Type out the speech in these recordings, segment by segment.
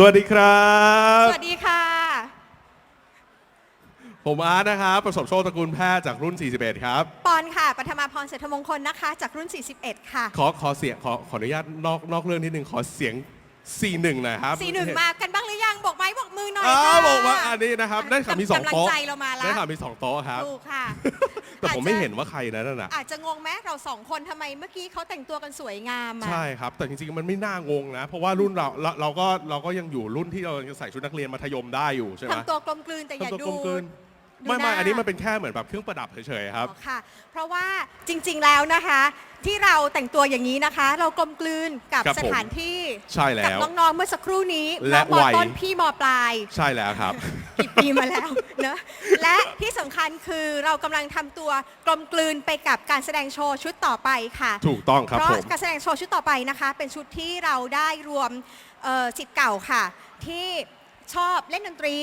สวัสดีครับ สวัสดีค่ะ ผมอาร์ตนะครับ ประสบโชคตระกูลแพทย์จากรุ่น 41 ครับ ปอนค่ะปฐมาพรเศรษฐมงคลนะคะ จากรุ่น 41 ค่ะ ขอขอเสียงขอขออนุญาตนอกนอกเรื่องนิดนึงขอเสียง 41หน่อยครับสีหนึ่งมากันบ้างหรือยังบอกไม้บอกมือหน่อยอ้าค่ะวบอกว่าอันนี้นะครับได้ข่าวมีสองกำลังโต๊ะใจเรามาแล้วได้ข่าวมีสองโต๊ะครับ ถูกค่ะแต่ผมไม่อาจจะเห็นว่าใครนะนั่นน่ะอาจจะงงไหมเราสองคนทำไมเมื่อกี้เขาแต่งตัวกันสวยงามอะใช่ครับ แต่จริงๆมันไม่น่างงนะ เพราะว่ารุ่นเราเราเราก็เราก็ยังอยู่รุ่นที่เรายังใส่ชุดนักเรียนมัธยมได้อยู่ใช่ไหมทำตัวกลมกลืนแต่อย่าทำตัวดูกลมกลืนดู ไม่หไม่น้าอันนี้มันเป็นแค่เหมือนแบบเครื่องประดับเฉยๆครับอ๋อค่ะ เพราะว่าจริง ๆ แล้วนะคะ ที่เราแต่งตัวอย่างนี้นะคะ เรากลมกลืนกับครับผม สถานที่ใช่แล้กับว น้องๆเมื่อสักครู่นี้และน้องมวัย ต้นพี่มปลาย ใช่แล้วครับ กี่ปีมาแล้วเนอะและที่สำคัญคือเรากำลังทำตัวกลมกลืนไปกับการแสดงโชว์ชุดต่อไปค่ะ ถูกต้องครับเพราะผม การแสดงโชว์ชุดต่อไปนะคะ เป็นชุดที่เราได้รวมเอ่อสิทธิ์เก่าค่ะ ที่ ชอบเล่นดนตรี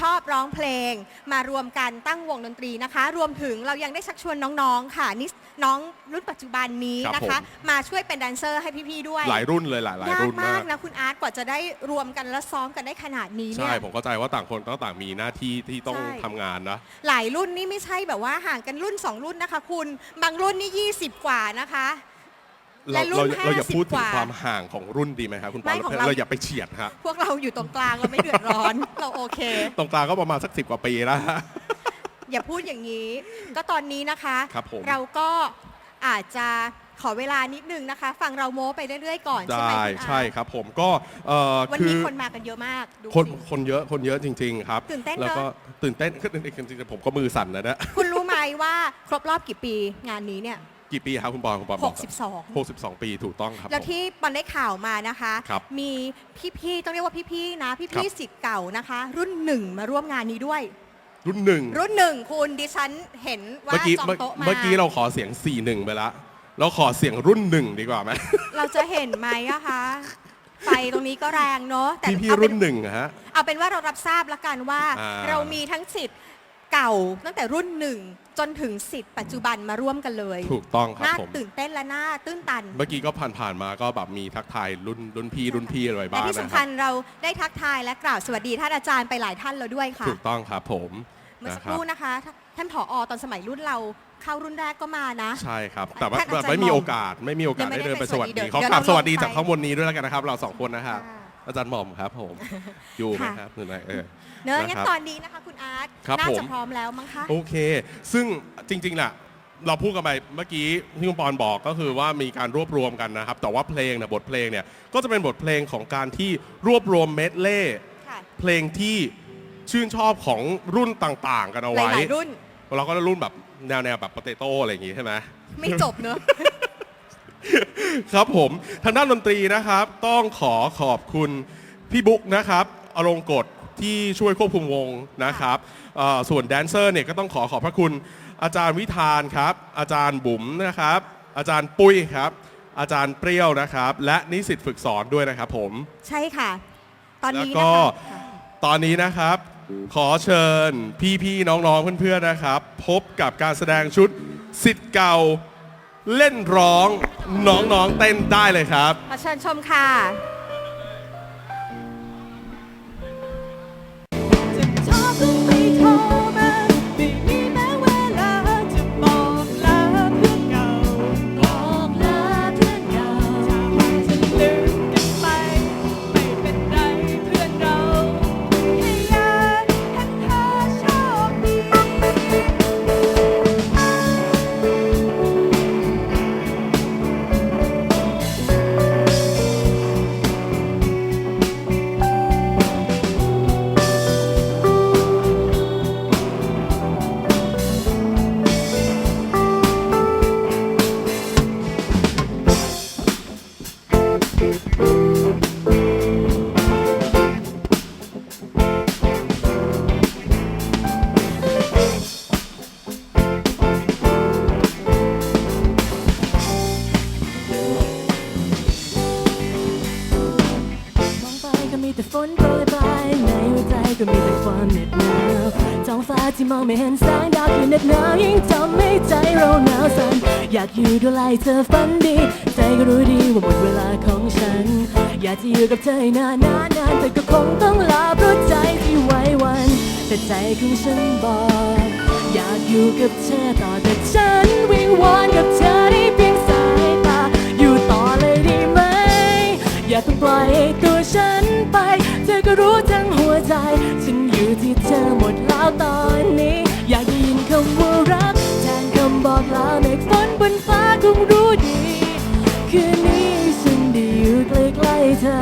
ชอบร้องเพลง มารวมกันตั้งวงดนตรีนะคะ รวมถึงเรายังได้ชักชวนน้องๆค่ะนี่น้องรุ่นปัจจุบันนี้นะคะมาช่วยเป็นแดนเซอร์ให้พี่ๆด้วยหลายรุ่นเลยหลายหลายยากรุ่นมามากกนะคุณอาร์ตกว่าจะได้รวมกันและซ้อมกันได้ขนาดนี้เนี่ใช่ย ผมเข้าใจว่าต่างคนก็ต่างมีหน้าที่ที่ต้องใช่ ทำงานนะ หลายรุ่นนี่ไม่ใช่แบบว่าห่างกันรุ่น 2 รุ่นนะคะ คุณ บางรุ่นนี่ 20 กว่านะคะ เราและรุ่นเราเราอย่า50พูดถึกงว่าความห่างของรุ่นดีไหมครับคุณปอไม่ของเรา เราอย่าไปเฉียดครับพวกเราอยู่ตรงกลางเราไม่เดือดร้อน เราโอเค ตรงกลางก็ประมาณสักสิบกว่าปีแล้วฮะ อย่าพูดอย่างนี้ ก็ตอนนี้นะคะ ครับผมเราก็อาจจะขอเวลานิดนึงนะคะ ฟังเราโม้ไปเรื่อยๆก่อน ใช่ไหมได้คุณอาใช่ครับผมก็เอ่อวันคืนี้อคนมากันเยอะมากดูคนสิ คนเยอะคนเยอะจริง ๆ ครับ ตื่นเต้นเนอะ แล้วก็ตื่นเต้นขึ้นจริงๆผมก็มือสั่นนะนะคุณรู้ไหมว่าครบรอบกี่ปีงานนี้เนี่ย กี่ปีครับคุณปอคุณปอบอก62 62 ปีถูกต้องครับแล้วผม ที่ปอนได้ข่าวมานะคะ ครับมีพี่ๆต้องเรียกว่าพี่ๆนะ ครัพี่บ ๆสิทธิ์เก่านะคะ รุ่นหนึ่งมาร่วมงานนี้ด้วย รุ่นหนึ่งรุ่นหนึ่งคุณดิฉันเห็นว่าเมื่อกี้จองเมื่อโต๊ะมาเมื่อกี้เราขอเสียง 4-1 ไปละเราขอเสียงรุ่นหนึ่งดีกว่าไหมเราจะเห็นไหมอะคะไฟตรงนี้ก็แรงเนาะแต่พี่พี่เอาเป็รุ่นหนึ่งอะฮะ เอาเป็นว่าเรารับทราบแล้วกันว่า อ่า เรามีทั้งสิทธิ์เก่าตั้งแต่รุ่นหนึ่ง จนถึงสิทธิ์ปัจจุบันมาร่วมกันเลยถูกต้องครับน่าผม ตื่นเต้นและน่าตื้นตัน เมื่อกี้ก็ผ่านผ่านๆมาก็แบบมีทักทายรุ่นรุ่นพี่รุ่นพี่อะไรและบ้างที่นะสำคคัรับญเราได้ทักทายและกล่าวสวัสดีท่านอาจารย์ไปหลายท่านแล้วด้วยค่ะ ถูกต้องครับผมเมื่อสันะกคครับรู่นะคะท่านท่านผอตอนสมัยรุ่นเราเข้ารุ่นแรกก็มานะ ใช่ ครับ แต่ว่าท่านอาจารย์แบบไม่มีโอกาสไม่มีโอกาสยังไม่ได้ได้เดินไปไปสวัสสวัสดีดีเดี๋ยวขอกราบเดี๋ยวสวัสดีเราลงจากไปข้างบนนี้ด้วยแล้วกันนะครับ เราสองคนนะครับ ค่ะ อาจารย์หม่อมครับผม อยู่ไหมค่ะครับหรือไงเออ เนอะนะงั้นครับตอนนี้นะคะ คุณอาร์ตครับน่าผมจะพร้อมแล้วมั้งคะ โอเค ซึ่งจริงๆน่ะเราพูดกันไปเมื่อกี้ที่คุณปอนบอกก็คือว่ามีการรวบรวมกันนะครับ แต่ว่าเพลงเนี่ยบทเพลงเนี่ยก็จะเป็นบทเพลงของการที่รวบรวมเมดเล่ค่ะ เพลงที่ชื่นชอบของรุ่นต่างๆ กันเอาหไว้ ลายๆรุ่นเราก็รุ่นแบบแนวแนวแบบปเตโต้อะไรอย่างงี้ใช่ไหม ไม่จบเนอะ ครับผมทางด้านดนตรีนะครับ ต้องขอขอบคุณพี่บุ๊กนะครับอรงกฎที่ช่วยควบคุมวงนะครับเอ่อส่วนแดนเซอร์เนี่ยก็ต้องขอขอบพระคุณ อาจารย์วิธานครับ อาจารย์บุ๋มนะครับ อาจารย์ปุ้ยครับ อาจารย์เปรี้ยวนะครับ และนิสิตฝึกสอนด้วยนะครับผม ใช่ค่ะ ตอนนี้แล้วก็นะคะค่ะตอนนี้นะครับ ขอเชิญพี่ๆน้องๆเพื่อนๆนะครับ พบกับการแสดงชุดสิทธิ์เก่า เล่นร้องน้องๆเต้นได้เลยครับ ขอเชิญชมค่ะจะากอยู่ดูแลเธอฝันดี ใจก็รู้ดีว่าหมดเวลาของฉัน อยากจะอยู่กับเธอนานนานนานแต่ก็คงต้องลาเพราะใจที่ไว้วัน แต่ใจของฉันบอก อยากอยู่กับเธอต่อแต่ฉันวิงวอนกับเธอได้เพียงสายตาอยู่ต่อเลยได้ไหม อย่าเพิ่งปล่อยตัวฉันไป เธอก็รู้ทั้งหัวใจ ฉันอยู่ที่เธอหมดแล้วตอน เธอ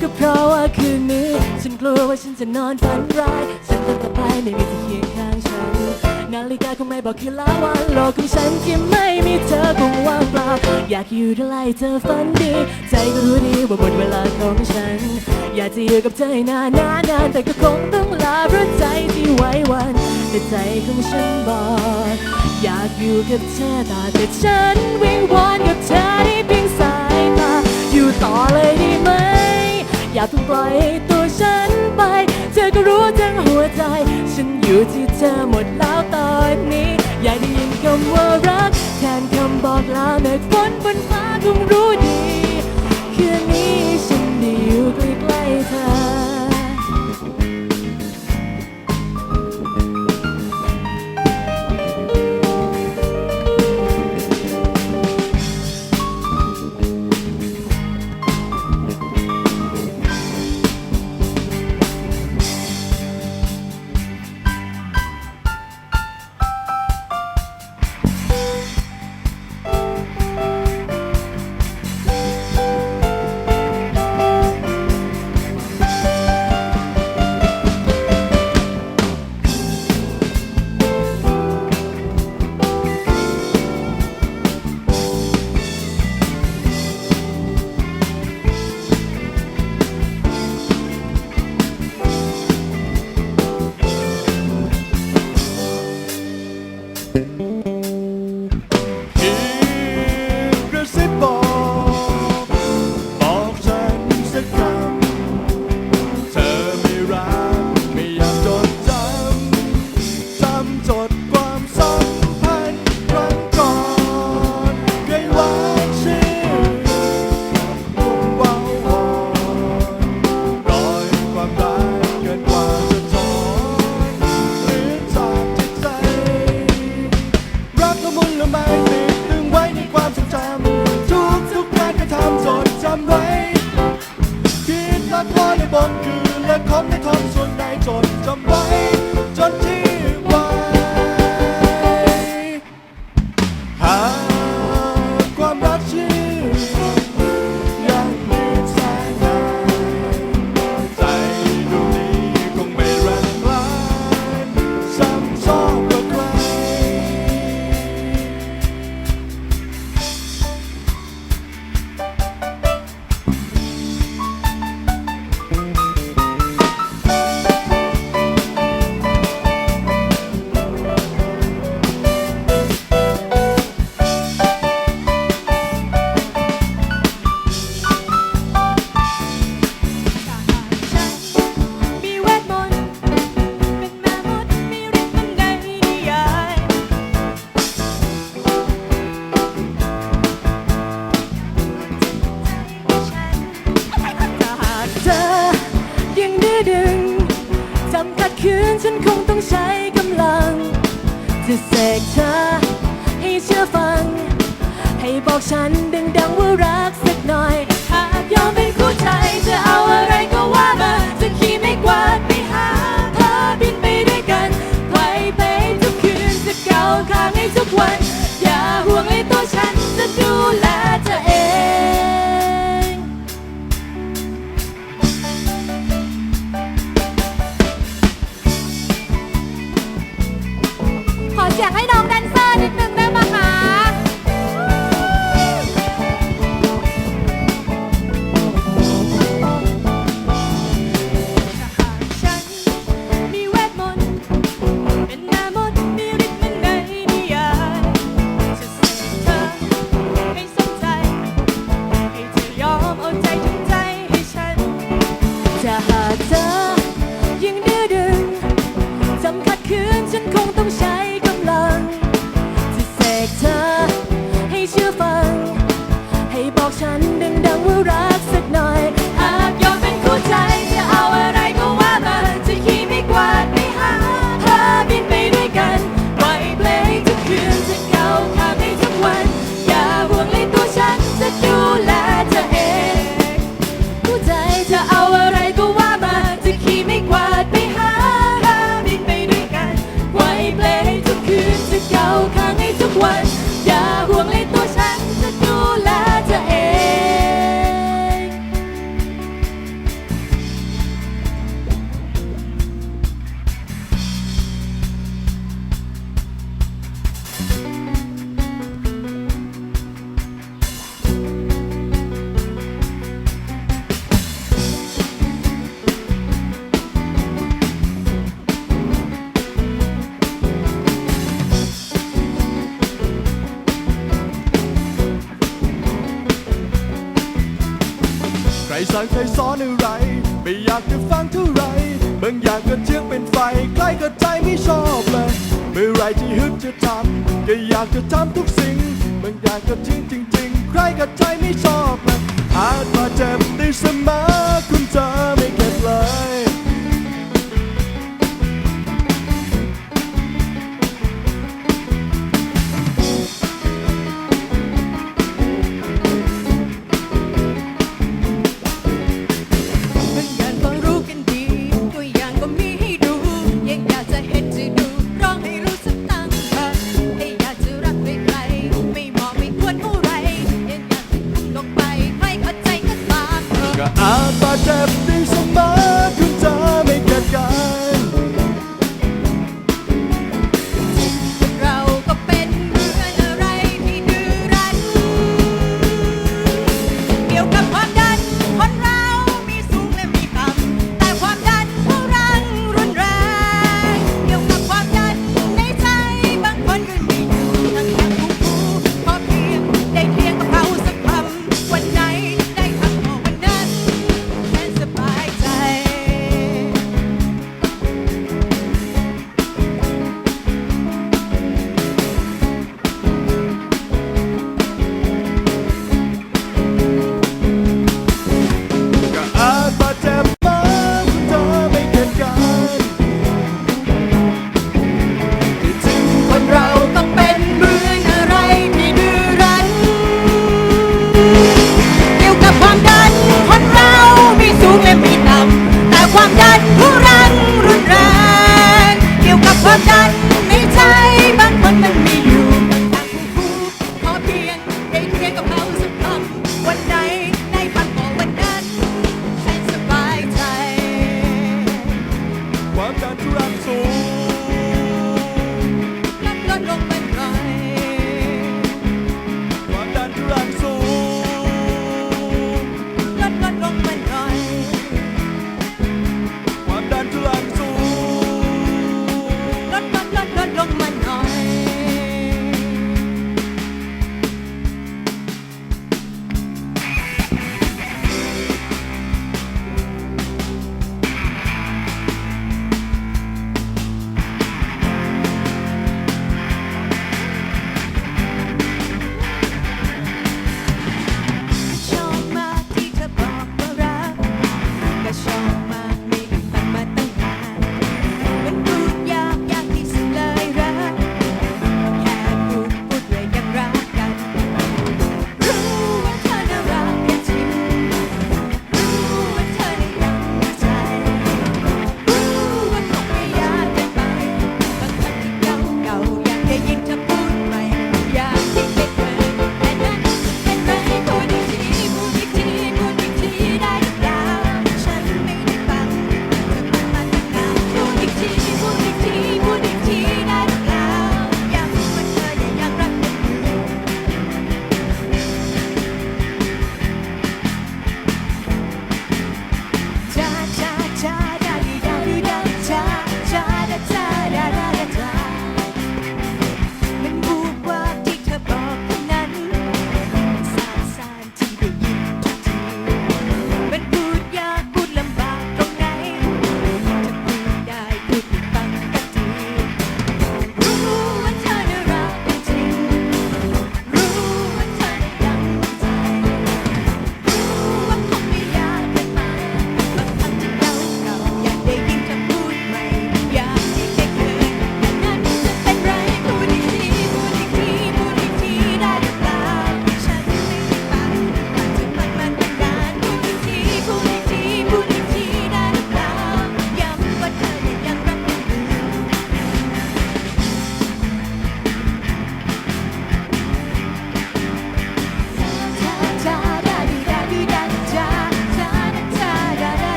ก็เพราะว่าคืนนี้ ฉันกลัวว่าฉันจะนอนฝันร้ายฉันต้องกลับไปไม่มีเธอเคียงข้างฉัน นาฬิกาคงไม่บอกคืนละวันโลกของฉันที่ไม่มีเธอคงว่างเปล่าอยากอยู่ด้วยไล่เธอฝันดี ใจก็รู้ดีว่าหมดเวลาของฉัน อยากจะอยู่กับเธอให้นานนานนานแต่ก็คงต้องลาเพราะใจที่ไว้วันแต่ใจของฉันบอกอยากอยู่กับเธอต่อแต่ฉันวิงวอนกับเธอได้เพียงส อยู่ต่อเลยได้ไหม อย่าเพิ่งปล่อยให้ตัวฉันไป เธอก็รู้ทั้งหัวใจ ฉันอยู่ที่เธอหมดแล้วตอนนี้ อยากได้ยินคำว่ารัก แทนคำบอกลาเมฆฝนบนฟ้าคงรู้ดี ดึงจำขัดคืนฉันคงต้องใช้กำลัง จะเสกเธอให้เชื่อฟัง ให้บอกฉันดังๆว่ารักสักหน่อย หากยอมเป็นคู่ใจจะเอาอะไรก็ เสียงให้น้องได้ สั่งใครซ้อนอะไร ไม่อยากจะฟังเท่าไร บางอย่างก็เชื่อเป็นไฟ ใกล้ก็ใจไม่ชอบเลย เมื่อไรที่ฮึดจะทำก็อยากจะทำทุกสิ่ง บางอย่างก็จริงจริงใครก็ใจไม่ชอบเลยอาจมาเจ็บได้เสมอ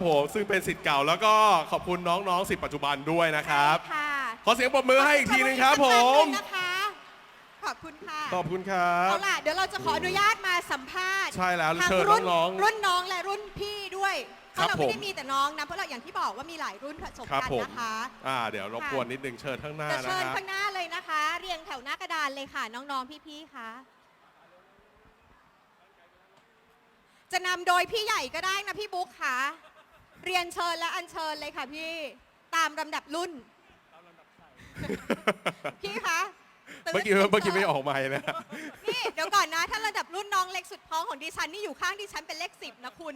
ค่ะครับผมซึ่งเป็นสิทธิ์เก่าแล้วก็ขอบคุณน้องๆสิทธิ์ปัจจุบันด้วยนะครับใช่ค่ะขอเสียงปรบมือให้อีกทีหนึงครับขผอณมอีกสักครั้งหนึ่งนะคะขอบคุณค่ะ ขอบคุณครับเอาล่ะ เดี๋ยวเราจะขออนุญาตมาสัมภาษณ์ใช่แล้วทั้งเชิญรุ่นน้องๆรุ่นน้องและรุ่นพี่ด้วย เพครับราะเราไม่ผมได้มีแต่น้องนะ เพราะเราอย่างที่บอกว่ามีหลายรุ่นผสมครับกันผม นะคะ อ่า เดี๋ยวรบกวนนิดนึงเชิญข้างหน้าจะนะเชิญครับข้างหน้าเลยนะคะ เรียงแถวหน้ากระดานเลยค่ะ น้อง ๆ พี่ๆคะจะนำโดยพี่ใหญ่ก็ได้นะพี่บุ๊คค่ะ เรียนเชิญและอัญเชิญเลยค่ะพี่ ตามลำดับรุ่น พี่คะตื่นเมื่อกี้เมื่อกี้ไม่ออกไมานะนี่เดี๋ยวก่อนนะ ถ้าระดับรุ่นน้องเล็กสุดท้องของดิฉันนี่อยู่ข้างดิฉันเป็นเลขสิบนะคุณ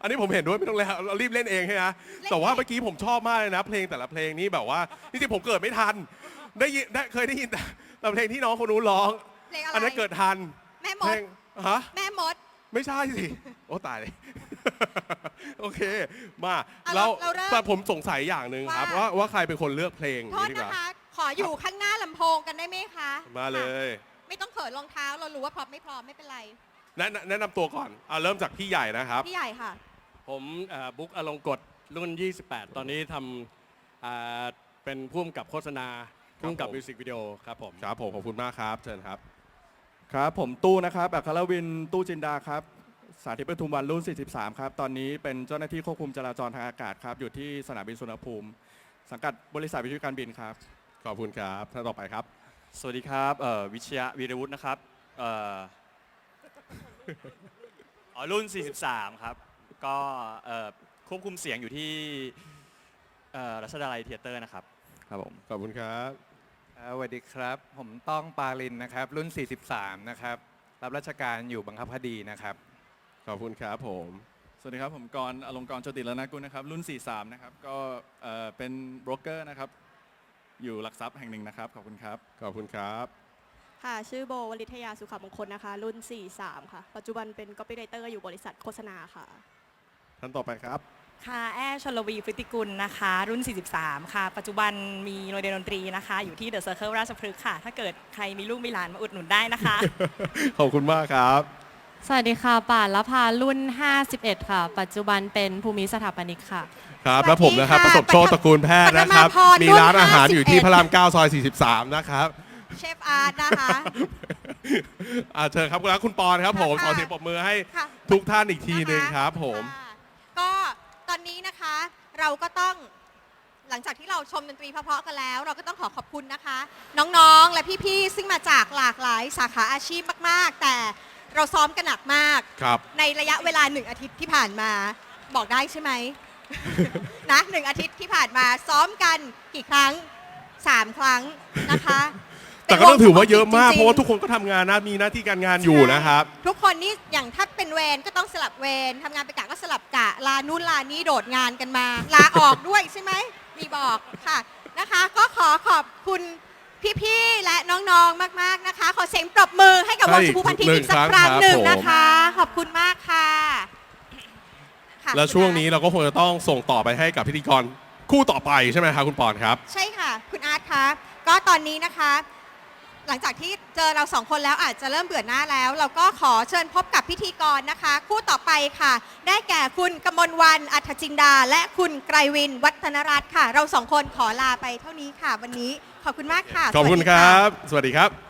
อันนี้ผมเห็นด้วยไม่ต้องแล้วเรารีบเล่นเองใช่ไหมเล่นแต่ว่าเองเมื่อกี้ผมชอบมากเลยนะ เพลงแต่ละเพลงนี้แบบว่าจริงๆผมเกิดไม่ทัน ได้ยินได้เคยได้ยินแต่แต่เพลงที่น้องคนนู้นร้อง เพลงอะไรอันนั้นเกิดทัน แม่มเพลดงฮะแม่มด ไม่ใช่สิ โอ้ตายเลย โอเค มาอะแล้วเราเริ่มแต่ผมสงสัยอย่างหนึ่งครับ ว่า ว่าว่าใครเป็นคนเลือกเพลงโทษนี้ดีกนะว่า คะ ขออยู่ข้างหน้าลำโพงกันได้ไหมคะมาเลยค่ะไม่ต้องเขินรองเท้าเรารู้ว่าพร้อมไม่พร้อมไม่เป็นไร แนะแนะนำตัวก่อนอะเริ่มจากพี่ใหญ่นะครับ พี่ใหญ่ค่ะ ผมเอ่อบุ๊กอลงกฎรุ่น 28 ตอนนี้ทำอ่าเป็นผู้กำกับโฆษณาครับผู้กำกับผม มิวสิกวิดีโอครับผม ครับผมขอบคุณมากครับ เชิญครับ ครับผมตู้นะครับอัครวินตู้จินดาครับ สาธิตปทุมวันรุ่น 43 ครับ ตอนนี้เป็นเจ้าหน้าที่ควบคุมจราจรทางอากาศครับ อยู่ที่สนามบินสุวรรณภูมิ สังกัดบริษัทวิทยุการบินครับ ขอบคุณครับท่านต่อไปครับ สวัสดีครับเอ่อวิชยะวีรวุฒินะครับเอ่ออ๋อรุ่น 43 ครับ ก็เอ่อควบคุมเสียงอยู่ที่เอ่อรัชดาลัยเทยเตอร์นะครับ ครับผม ขอบคุณครับสวัสดีครับ ผมต้องปาลินนะครับ รุ่น 43 นะครับ รับราชการอยู่บังคับคดีนะครับ ขอบคุณครับผม สวัสดีครับ ผมกรณ์อลงกรณ์โจติรนากุลนะครับ รุ่น 43 นะครับ ก็เอ่อเป็นโบรกเกอร์นะครับ อยู่หลักทรัพย์แห่งหนึ่งนะครับ ขอบคุณครับ ขอบคุณครับ ค่ะ ชื่อโบวลิทยาสุขมงคลนะคะ รุ่น 43 ค่ะ ปัจจุบันเป็น copywriter อยู่บริษัทโฆษณาค่ะ ท่านต่อไปครับ ค่ะแอร์ชลวีพฤติกุลนะคะ รุ่น 43 ค่ะ ปัจจุบันมีโรงเรียนดนตรีนะคะ อยู่ที่เดอะเซอร์เคิลราชพฤกษ์ค่ะ ถ้าเกิดใครมีลูกมีหลานมาอุดหนุนได้นะคะ ขอบคุณมากครับ สวัสดีค่ะ ป่านละพารุ่น 51 ค่ะ ปัจจุบันเป็นภูมิสถาปนิกค่ะ ครับสวัสดีและผมนะครับค่ะประสบโชคตระกูลแพทย์นะครับปฐมาพรมีร้านอาหารอยู่ที่รุ่นพระราม9ซอย 43 นะครับเชฟอาร์ตนะคะอ่าเชิญครับแล้วคุณปอนครับผมค่ะขอเสียงปรบมือให้ค่ะ ทุกท่านอีกทีหนึ่งนะคะครับผม ค่ะก็ตอนนี้นะคะเราก็ต้องหลังจากที่เราชมดนตรีเพราะๆกันแล้ว เราก็ต้องขอขอบคุณนะคะ น้องๆและพี่ๆซึ่งมาจากหลากหลายสาขาอาชีพมาก ๆ แต่ เราซ้อมกันหนักมาก ครับ ในระยะเวลาหนึ่งอาทิตย์ที่ผ่านมา บอกได้ใช่ไหม นะหนึ่งอาทิตย์ที่ผ่านมาซ้อมกันกี่ครั้งสามครั้งนะคะ แต่ก็ต้องถือว่าเยอะมากจงๆเพราะว่าทุกคนก็ทำงานนะมีหน้าที่การงานอยู่นะครับ ทุกคนนี่อย่างถ้าเป็นเวรก็ต้องสลับเวรทำงานไปกะก็สลับกะลานู่นลานี่โดดงานกันมา ลาออกด้วยใช่ไหมมีบอกค่ะนะคะ ก็ขอขอบคุณ พี่ๆ และน้องๆ มากๆ นะคะ ขอเสียงปรบมือให้กับวงใช่ชมพูพันทิพย์หนึ่อีงกสักคครั้รั้งงครับหนึ่งผมนะคะ ขอบคุณมากค่ะค่ะแล้วช่วงนี้เราก็คงจะต้องส่งต่อไปให้กับพิธีกรคู่ต่อไปใช่ไหมครับคุณปอนครับ ใช่ค่ะ คุณอาร์ตคะก็ตอนนี้นะคะ หลังจากที่เจอเราสองคนแล้วอาจจะเริ่มเบื่อหน้าแล้ว เราก็ขอเชิญพบกับพิธีกรนะคะ คู่ต่อไปค่ะ ได้แก่คุณกมลวันอัธจินดา และคุณไกรวิน วัฒนรัตน์ค่ะ เราสองคนขอลาไปเท่านี้ค่ะ วันนี้ขอบคุณมากค่ะ ขอบคุณสวัสคดีะรับ สวัสดีครับ